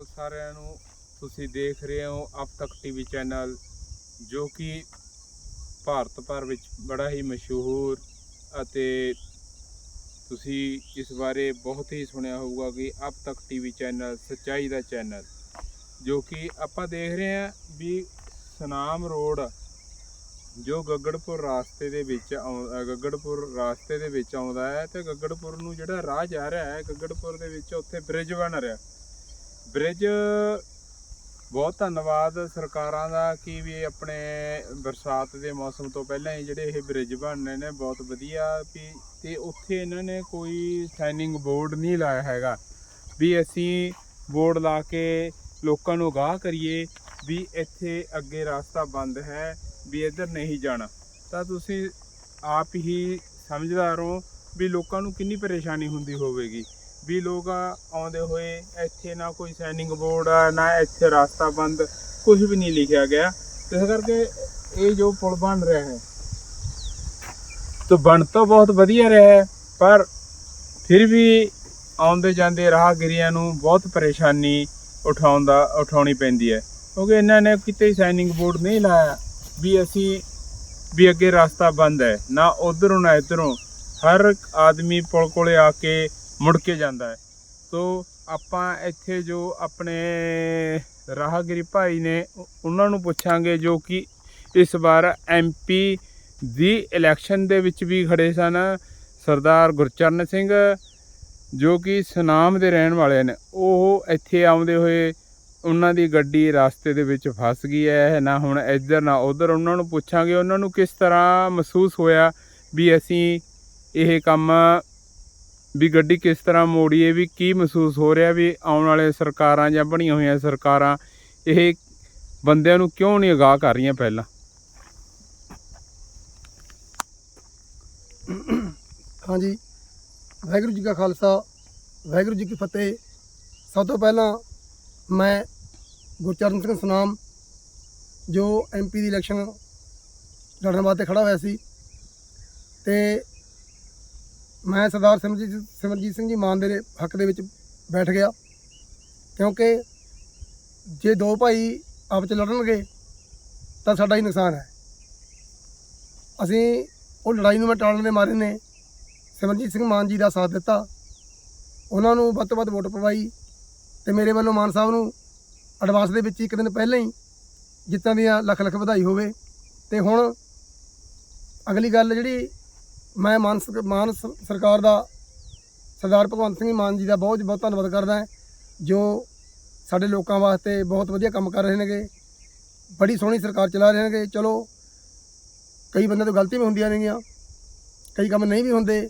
ਸਾਰਿਆਂ ਨੂੰ ਤੁਸੀਂ ਦੇਖ ਰਹੇ ਹੋ ਅਬ ਤੱਕ ਟੀਵੀ ਚੈਨਲ, ਜੋ ਕਿ ਭਾਰਤ ਭਰ ਵਿੱਚ ਬੜਾ ਹੀ ਮਸ਼ਹੂਰ ਅਤੇ ਤੁਸੀਂ ਇਸ ਬਾਰੇ ਬਹੁਤ ਹੀ ਸੁਣਿਆ ਹੋਊਗਾ ਕਿ ਅਬ ਤੱਕ ਟੀਵੀ ਚੈਨਲ ਸੱਚਾਈ ਦਾ ਚੈਨਲ, ਜੋ ਕਿ ਆਪਾਂ ਦੇਖ ਰਹੇ ਹਾਂ ਵੀ ਸਨਾਮ ਰੋਡ, ਜੋ ਗੱਗੜਪੁਰ ਰਾਸਤੇ ਦੇ ਵਿੱਚ ਆਉਂ- ਗੱਗੜਪੁਰ ਰਾਸਤੇ ਦੇ ਵਿੱਚ ਆਉਂਦਾ ਹੈ ਤੇ ਗੱਗੜਪੁਰ ਨੂੰ ਜਿਹੜਾ ਰਾਹ ਜਾ ਰਿਹਾ ਹੈ, ਗੱਗੜਪੁਰ ਦੇ ਵਿੱਚ ਉੱਥੇ ਬ੍ਰਿਜ ਬਣ ਰਿਹਾ। ਬ੍ਰਿਜ ਬਹੁਤ ਧੰਨਵਾਦ ਸਰਕਾਰਾਂ ਦਾ ਕਿ ਵੀ ਆਪਣੇ ਬਰਸਾਤ ਦੇ ਮੌਸਮ ਤੋਂ ਪਹਿਲਾਂ ਹੀ ਜਿਹੜੇ ਇਹ ਬ੍ਰਿਜ ਬਣਨੇ ਨੇ, ਬਹੁਤ ਵਧੀਆ ਵੀ ਤੇ ਉੱਥੇ ਇਹਨਾਂ ਨੇ ਕੋਈ ਸਾਈਨਿੰਗ ਬੋਰਡ ਨਹੀਂ ਲਾਇਆ ਹੈਗਾ ਵੀ ਅਸੀਂ ਬੋਰਡ ਲਾ ਕੇ ਲੋਕਾਂ ਨੂੰ ਗਾਹ ਕਰੀਏ ਵੀ ਇੱਥੇ ਅੱਗੇ ਰਸਤਾ ਬੰਦ ਹੈ ਵੀ ਇੱਧਰ ਨਹੀਂ ਜਾਣਾ। ਤਾਂ ਤੁਸੀਂ ਆਪ ਹੀ ਸਮਝਦਾਰ ਹੋ ਵੀ ਲੋਕਾਂ ਨੂੰ ਕਿੰਨੀ ਪਰੇਸ਼ਾਨੀ ਹੁੰਦੀ ਹੋਵੇਗੀ। ਵੀ ਲੋਕ ਆਉਂਦੇ ਹੋਏ ਇੱਥੇ ਨਾ ਕੋਈ ਸਾਈਨਿੰਗ ਬੋਰਡ ਆ, ਨਾ ਇੱਥੇ ਰਸਤਾ ਬੰਦ ਕੁਝ ਵੀ ਨਹੀਂ ਲਿਖਿਆ ਗਿਆ। ਇਸ ਕਰਕੇ ਇਹ ਜੋ ਪੁਲ ਬਣ ਰਿਹਾ ਹੈ, ਤਾਂ ਬਣ ਤਾਂ ਬਹੁਤ ਵਧੀਆ ਰਿਹਾ ਹੈ, ਪਰ ਫਿਰ ਵੀ ਆਉਂਦੇ ਜਾਂਦੇ ਰਾਹਗੀਰੀਆਂ ਨੂੰ ਬਹੁਤ ਪਰੇਸ਼ਾਨੀ ਉਠਾਉਣ ਦਾ, ਉਠਾਉਣੀ ਪੈਂਦੀ ਹੈ। ਕਿਉਂਕਿ ਇਹਨਾਂ ਨੇ ਕਿਤੇ ਸਾਈਨਿੰਗ ਬੋਰਡ ਨਹੀਂ ਲਾਇਆ ਵੀ ਅਸੀਂ, ਵੀ ਅੱਗੇ ਰਸਤਾ ਬੰਦ ਹੈ, ਨਾ ਉਧਰੋਂ ਨਾ ਇਧਰੋਂ। ਹਰ ਆਦਮੀ ਪੁਲ ਕੋਲੇ ਆ ਕੇ ਮੁੜ ਕੇ ਜਾਂਦਾ ਹੈ। ਸੋ ਆਪਾਂ ਇੱਥੇ ਜੋ ਆਪਣੇ ਰਾਹਗੀਰੀ ਭਾਈ ਨੇ ਉਹਨਾਂ ਨੂੰ ਪੁੱਛਾਂਗੇ ਜੋ ਕਿ ਇਸ ਵਾਰ ਐਮਪੀ ਦੀ ਇਲੈਕਸ਼ਨ ਦੇ ਵਿੱਚ ਵੀ ਖੜੇ ਸਨ। ਸਰਦਾਰ ਗੁਰਚਰਨ ਸਿੰਘ, ਜੋ ਕਿ ਸੁਨਾਮ ਦੇ ਰਹਿਣ ਵਾਲੇ ਨੇ, ਉਹ ਇੱਥੇ ਆਉਂਦੇ ਹੋਏ ਉਹਨਾਂ ਦੀ ਗੱਡੀ ਰਸਤੇ ਦੇ ਵਿੱਚ ਫਸ ਗਈ ਹੈ। ਨਾ ਹੁਣ ਇੱਧਰ, ਨਾ ਉੱਧਰ। ਉਹਨਾਂ ਨੂੰ ਪੁੱਛਾਂਗੇ, ਉਹਨਾਂ ਨੂੰ ਕਿਸ ਤਰ੍ਹਾਂ ਮਹਿਸੂਸ ਹੋਇਆ ਵੀ ਅਸੀਂ ਇਹ ਕੰਮ ਵੀ ਗੱਡੀ ਕਿਸ ਤਰ੍ਹਾਂ ਮੋੜੀਏ, ਵੀ ਕੀ ਮਹਿਸੂਸ ਹੋ ਰਿਹਾ ਵੀ ਆਉਣ ਵਾਲੇ ਸਰਕਾਰਾਂ ਜਾਂ ਬਣੀਆਂ ਹੋਈਆਂ ਸਰਕਾਰਾਂ ਇਹ ਬੰਦਿਆਂ ਨੂੰ ਕਿਉਂ ਨਹੀਂ ਅਗਾਹ ਕਰ ਰਹੀਆਂ ਪਹਿਲਾਂ? ਹਾਂਜੀ। ਵਾਹਿਗੁਰੂ ਜੀ ਕਾ ਖਾਲਸਾ, ਵਾਹਿਗੁਰੂ ਜੀ ਕੀ ਫਤਿਹ। ਸਭ ਤੋਂ ਪਹਿਲਾਂ ਮੈਂ ਗੁਰਚਰਨ ਸਿੰਘ ਸੁਨਾਮ, ਜੋ ਐਮਪੀ ਦੀ ਇਲੈਕਸ਼ਨ ਲੜਨ ਵਾਸਤੇ ਖੜਾ ਹੋਇਆ ਸੀ, ਤੇ ਮੈਂ ਸਰਦਾਰ ਸਿਮਰਜੀਤ ਸਿਮਰਜੀਤ ਸਿੰਘ ਜੀ ਮਾਨ ਦੇ ਹੱਕ ਦੇ ਵਿੱਚ ਬੈਠ ਗਿਆ। ਕਿਉਂਕਿ ਜੇ ਦੋ ਭਾਈ ਆਪਸ ਚ ਲੜਨਗੇ, ਤਾਂ ਸਾਡਾ ਹੀ ਨੁਕਸਾਨ ਹੈ। ਅਸੀਂ ਉਹ ਲੜਾਈ ਨੂੰ ਮੈਂ ਟਾਲਣ ਦੇ ਮਾਰੇ ਨੇ। ਸਿਮਰਜੀਤ ਸਿੰਘ ਮਾਨ ਜੀ ਦਾ ਸਾਥ ਦਿੱਤਾ। ਉਹਨਾਂ ਨੂੰ ਵੱਧ ਤੋਂ ਵੱਧ ਵੋਟ ਪਵਾਈ ਤੇ ਮੇਰੇ ਵੱਲੋਂ ਮਾਨ ਸਾਹਿਬ ਨੂੰ ਐਡਵਾਂਸ ਦੇ ਵਿੱਚ ਇੱਕ ਦਿਨ ਪਹਿਲਾਂ ਹੀ ਜਿੱਤਾਂ ਦੀਆਂ ਲੱਖ ਲੱਖ ਵਧਾਈ ਹੋਵੇ। ਤੇ ਹੁਣ ਅਗਲੀ ਗੱਲ ਜਿਹੜੀ ਮੈਂ ਮਾਨ ਸਰ- ਮਾਨ ਸਰਕਾਰ ਦਾ ਸਰਦਾਰ ਭਗਵੰਤ ਸਿੰਘ ਮਾਨ ਜੀ ਦਾ ਬਹੁਤ ਬਹੁਤ ਧੰਨਵਾਦ ਕਰਦਾ ਜੋ ਸਾਡੇ ਲੋਕਾਂ ਵਾਸਤੇ ਬਹੁਤ ਵਧੀਆ ਕੰਮ ਕਰ ਰਹੇ ਨੇਗੇ। ਬੜੀ ਸੋਹਣੀ ਸਰਕਾਰ ਚਲਾ ਰਹੇ ਨੇਗੇ। ਚਲੋ, ਕਈ ਬੰਦੇ ਤੋਂ ਗਲਤੀ ਵੀ ਹੁੰਦੀਆਂ ਨੇਗੀਆਂ, ਕਈ ਕੰਮ ਨਹੀਂ ਵੀ ਹੁੰਦੇ।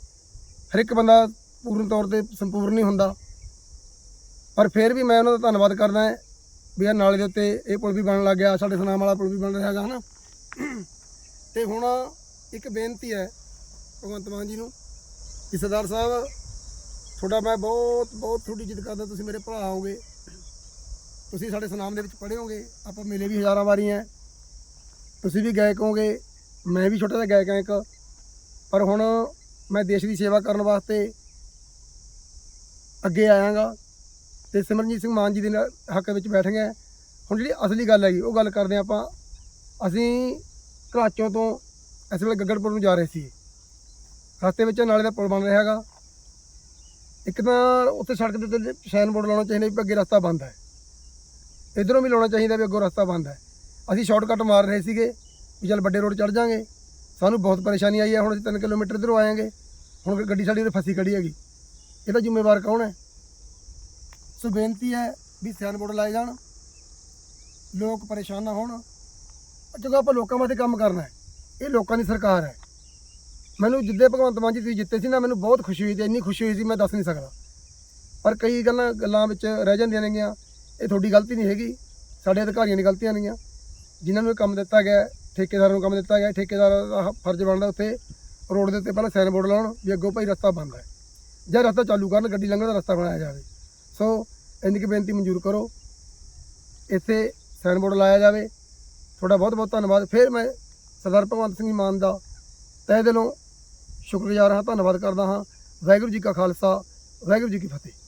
ਹਰ ਇੱਕ ਬੰਦਾ ਪੂਰਨ ਤੌਰ ਤੇ ਸੰਪੂਰਨ ਨਹੀਂ ਹੁੰਦਾ। ਪਰ ਫਿਰ ਵੀ ਮੈਂ ਉਹਨਾਂ ਦਾ ਧੰਨਵਾਦ ਕਰਦਾ ਹਾਂ ਵੀ ਇਹ ਨਾਲੇ ਦੇ ਉੱਤੇ ਇਹ ਪੁਲ ਵੀ ਬਣਨ ਲੱਗ ਗਿਆ, ਸਾਡੇ ਸੁਨਾਮ ਵਾਲਾ ਪੁਲ ਵੀ ਬਣ ਰਿਹਾ ਹੈਗਾ, ਹਨਾ। ਤੇ ਹੁਣ ਇੱਕ ਬੇਨਤੀ ਹੈ ਭਗਵੰਤ ਮਾਨ ਜੀ ਨੂੰ ਕਿ ਸਰਦਾਰ ਸਾਹਿਬ, ਤੁਹਾਡਾ ਮੈਂ ਬਹੁਤ ਬਹੁਤ ਤੁਹਾਡੀ ਜਿੱਦ ਕਰਦਾ, ਤੁਸੀਂ ਮੇਰੇ ਭਰਾ ਹੋਗੇ ਤੁਸੀਂ ਸਾਡੇ ਸੁਨਾਮ ਦੇ ਵਿੱਚ ਪੜ੍ਹੇ ਹੋਗੇ ਆਪਾਂ ਮਿਲੇ ਵੀ ਹਜ਼ਾਰਾਂ ਵਾਰੀ ਹੈ ਤੁਸੀਂ ਵੀ ਗਾਇਕ ਹੋਗੇ ਮੈਂ ਵੀ ਛੋਟਾ ਜਿਹਾ ਗਾਇਕ ਹਾਂ ਇੱਕ। ਪਰ ਹੁਣ ਮੈਂ ਦੇਸ਼ ਦੀ ਸੇਵਾ ਕਰਨ ਵਾਸਤੇ ਅੱਗੇ ਆਇਆਗਾ ਤੇ ਸਿਮਰਨਜੀਤ ਸਿੰਘ ਮਾਨ ਜੀ ਦੇ ਨਾਲ ਹੱਕ ਵਿੱਚ ਬੈਠ ਗਏ ਹੁਣ ਜਿਹੜੀ ਅਸਲੀ ਗੱਲ ਹੈਗੀ, ਉਹ ਗੱਲ ਕਰਦੇ ਹਾਂ ਆਪਾਂ। ਅਸੀਂ ਘਰਾਚੋਂ ਤੋਂ ਇਸ ਵੇਲੇ ਗੱਗੜਪੁਰ ਨੂੰ ਜਾ ਰਹੇ ਸੀ। ਰਸਤੇ ਵਿੱਚ ਨਾਲੇ ਦਾ ਪੁਲ ਬਣ ਰਿਹਾ ਹੈਗਾ। ਇੱਕ ਤਾਂ ਉੱਥੇ ਸੜਕ ਦੇ ਉੱਤੇ ਸਾਈਨ ਬੋਰਡ ਲਾਉਣਾ ਚਾਹੀਦਾ ਵੀ ਅੱਗੇ ਰਸਤਾ ਬੰਦ ਹੈ। ਇਧਰੋਂ ਵੀ ਲਾਉਣਾ ਚਾਹੀਦਾ ਵੀ ਅੱਗੋਂ ਰਸਤਾ ਬੰਦ ਹੈ। ਅਸੀਂ ਸ਼ਾਰਟਕਟ ਮਾਰ ਰਹੇ ਸੀਗੇ ਵੀ ਚੱਲ ਵੱਡੇ ਰੋਡ ਚੜ ਜਾਾਂਗੇ। ਸਾਨੂੰ ਬਹੁਤ ਪਰੇਸ਼ਾਨੀ ਆਈ ਹੈ, ਹੁਣ ਅਸੀਂ 3 ਕਿਲੋਮੀਟਰ ਇਧਰੋਂ ਆਏਗੇ। ਹੁਣ ਗੱਡੀ ਸਾਡੀ ਤੇ ਫਸੀ ਖੜੀ ਹੈਗੀ। ਇਹਦਾ ਜ਼ਿੰਮੇਵਾਰ ਕੌਣ ਹੈ? ਸੋ ਬੇਨਤੀ ਹੈ ਵੀ ਸਾਈਨ ਬੋਰਡ ਲਾਏ ਜਾਣ। ਲੋਕ ਪਰੇਸ਼ਾਨ ਨਾ ਹੋਣ। ਜਦੋਂ ਆਪਾਂ ਲੋਕਾਂ ਵਾਸਤੇ ਕੰਮ ਕਰਨਾ ਹੈ, ਇਹ ਲੋਕਾਂ ਦੀ ਸਰਕਾਰ ਹੈ। ਮੈਨੂੰ ਜਿੱਦੇ ਭਗਵੰਤ ਮਾਨ ਜੀ ਤੁਸੀਂ ਜਿੱਤੇ ਸੀ ਨਾ ਮੈਨੂੰ ਬਹੁਤ ਖੁਸ਼ੀ ਹੋਈ ਤੇ ਇੰਨੀ ਖੁਸ਼ੀ ਹੋਈ ਸੀ ਮੈਂ ਦੱਸ ਨਹੀਂ ਸਕਦਾ। ਪਰ ਕਈ ਗੱਲਾਂ ਗੱਲਾਂ ਵਿੱਚ ਰਹਿ ਜਾਂਦੀਆਂ ਨੇਗੀਆਂ। ਇਹ ਤੁਹਾਡੀ ਗਲਤੀ ਨਹੀਂ ਹੈਗੀ। ਸਾਡੇ ਅਧਿਕਾਰੀਆਂ ਦੀ ਗਲਤੀਆਂ ਨੇਗੀਆਂ। ਜਿਨ੍ਹਾਂ ਨੂੰ ਇਹ ਕੰਮ ਦਿੱਤਾ ਗਿਆ ਹੈ, ਠੇਕੇਦਾਰਾਂ ਨੂੰ ਕੰਮ ਦਿੱਤਾ ਗਿਆ ਹੈ, ਠੇਕੇਦਾਰ ਦਾ ਫਰਜ਼ ਬਣਦਾ ਉੱਥੇ। ਰੋਡ ਦੇ ਉੱਤੇ ਪਹਿਲਾਂ ਸਾਈਨ ਬੋਰਡ ਲਾਉਣ ਵੀ ਅੱਗੋਂ ਭਾਈ ਰਸਤਾ ਬੰਦ ਹੈ। ਜਾਂ ਰਸਤਾ ਚਾਲੂ ਕਰਨ ਗੱਡੀ ਲੰਘਣ ਦਾ ਰਸਤਾ ਬਣਾਇਆ ਜਾਵੇ। ਸੋ ਇੰਨੀ ਕੁ ਬੇਨਤੀ ਮਨਜ਼ੂਰ ਕਰੋ। ਇੱਥੇ ਸਾਈਨ ਬੋਰਡ ਲਾਇਆ ਜਾਵੇ। ਤੁਹਾਡਾ ਬਹੁਤ ਬਹੁਤ ਧੰਨਵਾਦ। ਫਿਰ ਮੈਂ ਸਰਦਾਰ ਭਗਵੰਤ ਸਿੰਘ ਮਾਨ ਦਾ ਤਹਿ ਦਿਲੋਂ ਸ਼ੁਕਰਗੁਜ਼ਾਰ ਹਾਂ ਧੰਨਵਾਦ ਕਰਦਾ ਹਾਂ। ਵਾਹਿਗੁਰੂ ਜੀ ਕਾ ਖਾਲਸਾ ਵਾਹਿਗੁਰੂ ਜੀ ਕੀ ਫਤਿਹ।